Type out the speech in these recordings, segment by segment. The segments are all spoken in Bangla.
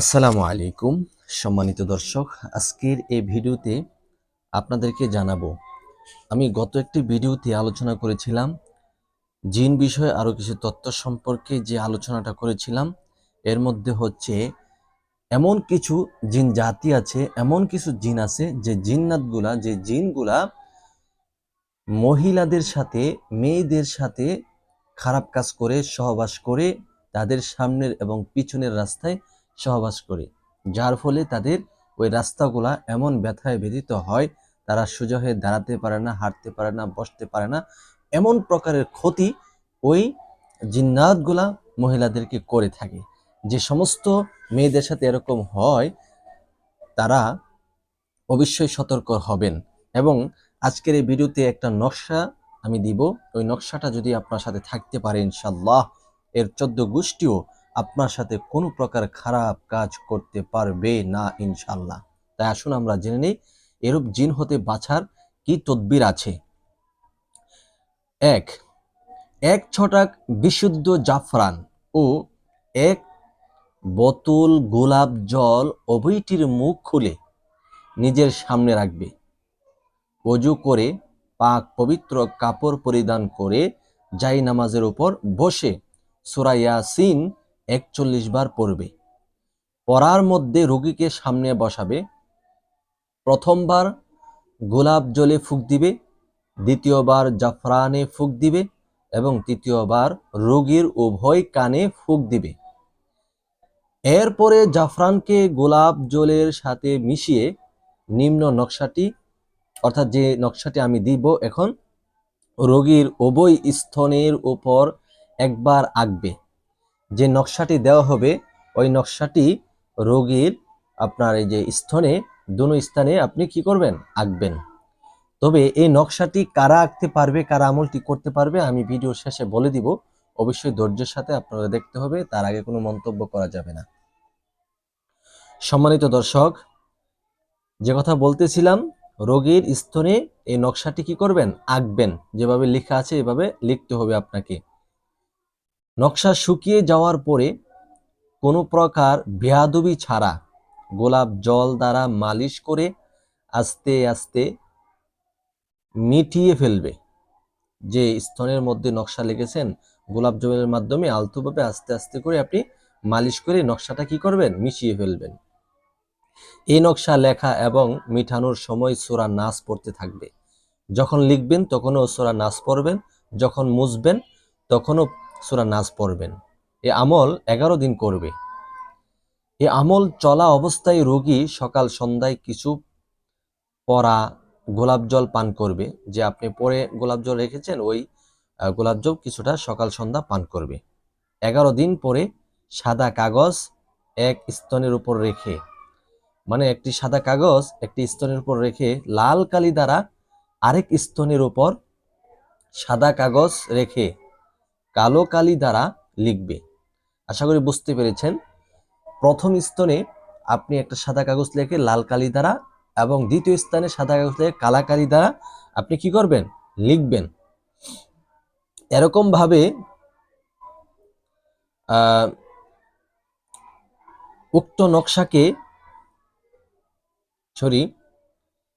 আসসালামু আলাইকুম, সম্মানিত দর্শক। আজকের এই ভিডিওতে আপনাদেরকে জানাব, আমি গত একটি ভিডিওতে আলোচনা করেছিলাম, জিন বিষয়ে আরও কিছু তথ্য সম্পর্কে যে আলোচনাটা করেছিলাম, এর মধ্যে হচ্ছে এমন কিছু জিন জাতি আছে, এমন কিছু জিন আছে যে জিন্নাতগুলা, যে জিনগুলা মহিলাদের সাথে, মেয়েদের সাথে খারাপ কাজ করে, সহবাস করে তাদের সামনের এবং পিছনের রাস্তায় সহবাস করে। যার ফলে তাদের ওই রাস্তাগুলা এমন ব্যথায় ব্যথিত হয়, তারা সোজা হয়ে দাঁড়াতে পারে না, হাঁটতে পারে না, বসতে পারে না। এমন প্রকারের ক্ষতি ওই জিন্নাতগুলা মহিলাদেরকে করে থাকে। যে সমস্ত মেয়েদের সাথে এরকম হয়, তারা অবশ্যই সতর্ক হবেন। এবং আজকের এই ভিডিওতে একটা নকশা আমি দিব। ওই নকশাটা যদি আপনার সাথে থাকতে পারে ইনশাল্লাহ এর চোদ্দ গোষ্ঠীও আপনার সাথে কোনো প্রকার খারাপ কাজ করতে পারবে না ইনশাল্লাহ তাই আসুন আমরা জেনে নিই, এরূপ জিন হতে বাছার কি তদবির আছে? এক এক ছটাক বিশুদ্ধ জাফরান ও এক বোতল গোলাপ জল উভয়টির মুখ খুলে নিজের সামনে রাখবে। অজু করে পাক পবিত্র কাপড় পরিধান করে জাই নামাজের উপর বসে সুরা ইয়াসিন একচল্লিশ বার পড়বে। পড়ার মধ্যে রোগীকে সামনে বসাবে। প্রথমবার গোলাপ জলে ফুক দিবে, দ্বিতীয়বার জাফরানে ফুক দিবে এবং তৃতীয়বার রোগীর উভয় কানে ফুক দিবে। এরপরে জাফরানকে গোলাপ জলের সাথে মিশিয়ে নিম্ন নকশাটি, অর্থাৎ যে নকশাটি আমি দিব এখন, রোগীর উভয় স্তনের উপর একবার আঁকবে। যে নকশাটি দেওয়া হবে, ওই নকশাটি রোগীর আপনার এই যে স্তনে, দুনো স্থানে আপনি কি করবেন? আঁকবেন। তবে এই নকশাটি কারা আঁকতে পারবে, কারা আমলটি করতে পারবে, আমি ভিডিও শেষে বলে দিব। অবশ্যই ধৈর্যের সাথে আপনারা দেখতে হবে, তার আগে কোনো মন্তব্য করা যাবে না। সম্মানিত দর্শক, যে কথা বলতেছিলাম, রোগীর স্তনে এই নকশাটি কি করবেন? আঁকবেন। যেভাবে লেখা আছে, এভাবে লিখতে হবে আপনাকে। নকশা শুকিয়ে যাওয়ার পরে কোনো প্রকার বেয়াদবি ছাড়া গোলাপ জল দ্বারা মালিশ করে আস্তে আস্তে মিটিয়ে ফেলবে। যে স্তনের মধ্যে নকশা লেগেছেন, গোলাপ জলের মাধ্যমে আলতোভাবে আস্তে আস্তে করে আপনি মালিশ করে নকশাটা কি করবেন? মিশিয়ে ফেলবেন। এই নকশা লেখা এবং মিঠানোর সময় সোরা নাচ পড়তে থাকবে। যখন লিখবেন, তখনও সোরা নাচ পড়বেন, যখন মুছবেন, তখনও সোরা নাচ পড়বেন। এ আমল এগারো দিন করবে। এ আমল চলা অবস্থায় রোগী সকাল সন্ধ্যায় কিছু পরা গোলাপ জল পান করবে। যে আপনি পরে গোলাপ জল রেখেছেন, ওই গোলাপ জল কিছুটা সকাল সন্ধ্যা পান করবে। এগারো দিন পরে সাদা কাগজ এক স্তনের উপর রেখে মানে একটি সাদা কাগজ একটি স্তনের উপর রেখে লাল কালি দ্বারা আরেক স্তনের উপর সাদা কাগজ রেখে কালো কালি দ্বারা লিখবে। আশা করি বুঝতে পেরেছেন। প্রথম স্তনে আপনি একটা সাদা কাগজ লিখে লাল কালি দ্বারা এবং দ্বিতীয় স্থানে সাদা কাগজ লিখে কালা কালি দ্বারা আপনি কি করবেন? লিখবেন। এরকম ভাবে উক্ত নকশাকে, সরি,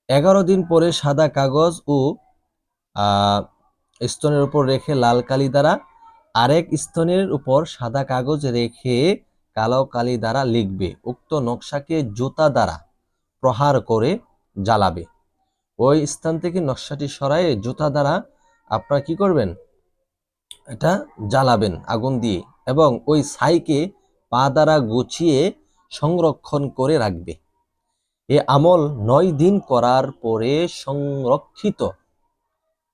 এগারো দিন পরে সাদা কাগজ ও স্তনের উপর রেখে লাল কালি দ্বারা আরেক স্তনের উপর সাদা কাগজ রেখে কালো কালি দ্বারা লিখবে, উক্ত নকশাকে জুতা দ্বারা প্রহার করে জ্বালাবে। ওই স্থান থেকে নকশাটি সরায়ে জুতা দ্বারা আপনারা কি করবেন? এটা জ্বালাবেন আগুন দিয়ে এবং ওই ছাইকে পা দ্বারা গুছিয়ে সংরক্ষণ করে রাখবে। এ আমল নয় দিন করার পরে সংরক্ষিত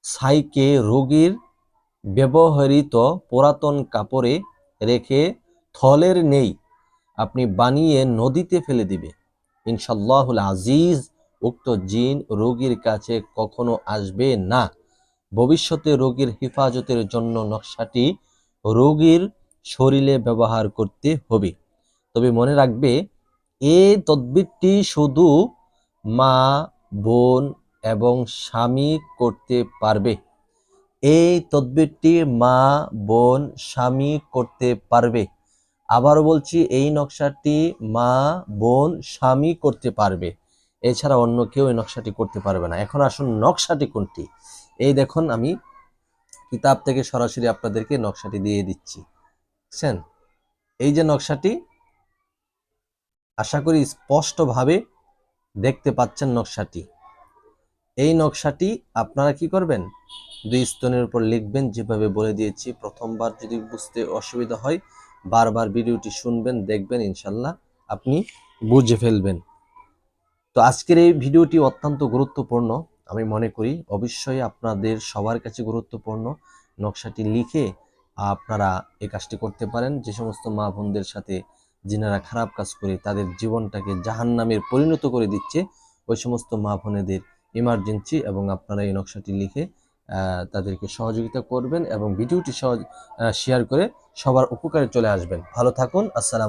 ছাইকে রোগীর ব্যবহৃত পুরাতন কাপড়ে রেখে থলের নেই আপনি বানিয়ে নদীতে ফেলে দিবে। ইনশাল্লাহুল আজিজ, উক্ত জিন রোগীর কাছে কখনো আসবে না। ভবিষ্যতে রোগীর হেফাজতের জন্য নকশাটি রোগীর শরীরে ব্যবহার করতে হবে। তবে মনে রাখবে এই তদবিরটি শুধু মা, বোন এবং স্বামী করতে পারবে। এই তদবিরটি মা, বোন, স্বামী করতে পারবে। আবারও বলছি, এই নকশাটি মা, বোন, স্বামী করতে পারবে। এছাড়া অন্য কেউ এই নকশাটি করতে পারবে না। এখন আসুন নকশাটি কোনটি? এই দেখুন, আমি কিতাব থেকে সরাসরি আপনাদেরকে নকশাটি দিয়ে দিচ্ছি। বুঝছেন এই যে নকশাটি, আশা করি স্পষ্টভাবে দেখতে পাচ্ছেন নকশাটি। এই নকশাটি আপনারা কি করবেন? দুই স্তনের উপর লিখবেন, যেভাবে বলে দিয়েছি, প্রথমবার যদি বুঝতে অসুবিধা হয়, বারবার ভিডিওটি শুনবেন, দেখবেন, ইনশাল্লাহ আপনি বুঝে ফেলবেন। তো আজকের এই ভিডিওটি অত্যন্ত গুরুত্বপূর্ণ, আমি মনে করি অবশ্যই আপনাদের সবার কাছে গুরুত্বপূর্ণ। নকশাটি লিখে আপনারা এই কাজটি করতে পারেন। যে সমস্ত মা বোনদের সাথে যিনারা খারাপ কাজ করে, তাদের জীবনটাকে জাহান্নামের পরিণত করে দিচ্ছে, ওই সমস্ত মা বোনেদের ইমার্জেন্সি এবং আপনারা এই নকশাটি লিখে তাদেরকে সহযোগিতা করবেন এবং ভিডিওটি সহজ শেয়ার করে সবার উপকারে চলে আসবেন। ভালো থাকুন, আসসালাম